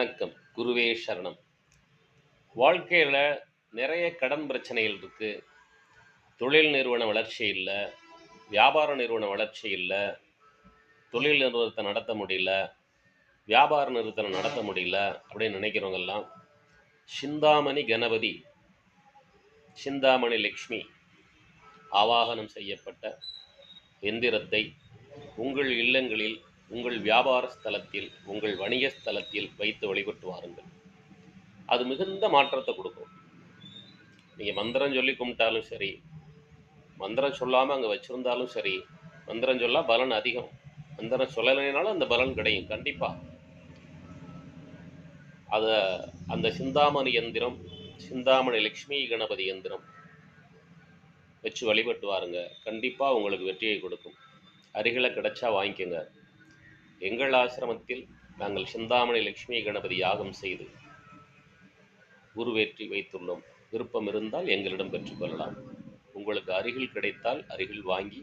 வணக்கம். குருவே சரணம். வாழ்க்கையில் நிறைய கடன் பிரச்சனைகள் இருக்குது தொழில் நிறுவன வளர்ச்சி இல்லை. வியாபார நிறுவன வளர்ச்சி இல்லை. தொழில் நிறுவனத்தை நடத்த முடியல. வியாபார நிறுவனத்தை நடத்த முடியல அப்படின்னு நினைக்கிறவங்கெல்லாம் சிந்தாமணி கணபதி சிந்தாமணி லக்ஷ்மி ஆவாகனம் செய்யப்பட்ட எந்திரத்தை உங்கள் இல்லங்களில் உங்கள் வியாபார ஸ்தலத்தில் உங்கள் வணிக ஸ்தலத்தில் வைத்து வழிபட்டு வாருங்கள். அது மிகுந்த மாற்றத்தை கொடுக்கும். நீங்கள் மந்திரம் சொல்லி கும்பிட்டாலும் சரி மந்திரம் சொல்லாமல் அங்கே வச்சுருந்தாலும் சரி மந்திரம் சொல்லா பலன் அதிகம். மந்திரம் சொல்லலைனாலும் அந்த பலன் கிடையும் கண்டிப்பாக அதை அந்த சிந்தாமணி எந்திரம் சிந்தாமணி லக்ஷ்மி கணபதி எந்திரம் வச்சு வழிபட்டு வாருங்க. கண்டிப்பாக உங்களுக்கு வெற்றியை கொடுக்கும். அருகில் கிடைச்சா வாங்கிக்கோங்க. எங்கள் ஆசிரமத்தில் நாங்கள் சிந்தாமணி லக்ஷ்மி கணபதி யாகம் செய்து உருவேற்றி வைத்துள்ளோம். விருப்பம் இருந்தால் எங்களிடம் பெற்றுக்கொள்ளலாம் உங்களுக்கு அருகில் கிடைத்தால் அருகில் வாங்கி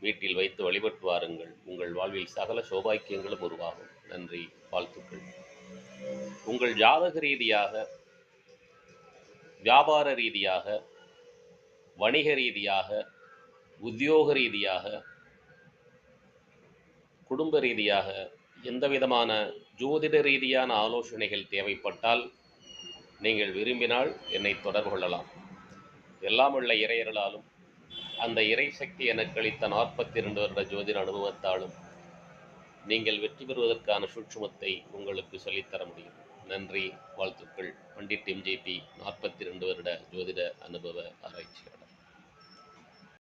வீட்டில் வைத்து வழிபட்டு வாருங்கள். உங்கள் வாழ்வில் சகல சௌபாக்கியங்களும் உருவாகும். நன்றி. வாழ்த்துக்கள். உங்கள் ஜாதக ரீதியாக வியாபார ரீதியாக வணிக ரீதியாக உத்தியோக ரீதியாக குடும்ப ரீதியாக எந்த விதமான ஜோதிட ரீதியான ஆலோசனைகள் தேவைப்பட்டால் நீங்கள் விரும்பினால் என்னை தொடர்பு கொள்ளலாம். எல்லாம் உள்ள இறையர்களாலும் அந்த இறை சக்தி எனக்கு அளித்த நாற்பத்தி இரண்டு வருட ஜோதிட அனுபவத்தாலும் நீங்கள் வெற்றி பெறுவதற்கான சூட்சுமத்தை உங்களுக்கு சொல்லித்தர முடியும். நன்றி வாழ்த்துக்கள். பண்டிட் எம்ஜேபி நாற்பத்தி ரெண்டு வருட ஜோதிட அனுபவ ஆராய்ச்சியாளர்.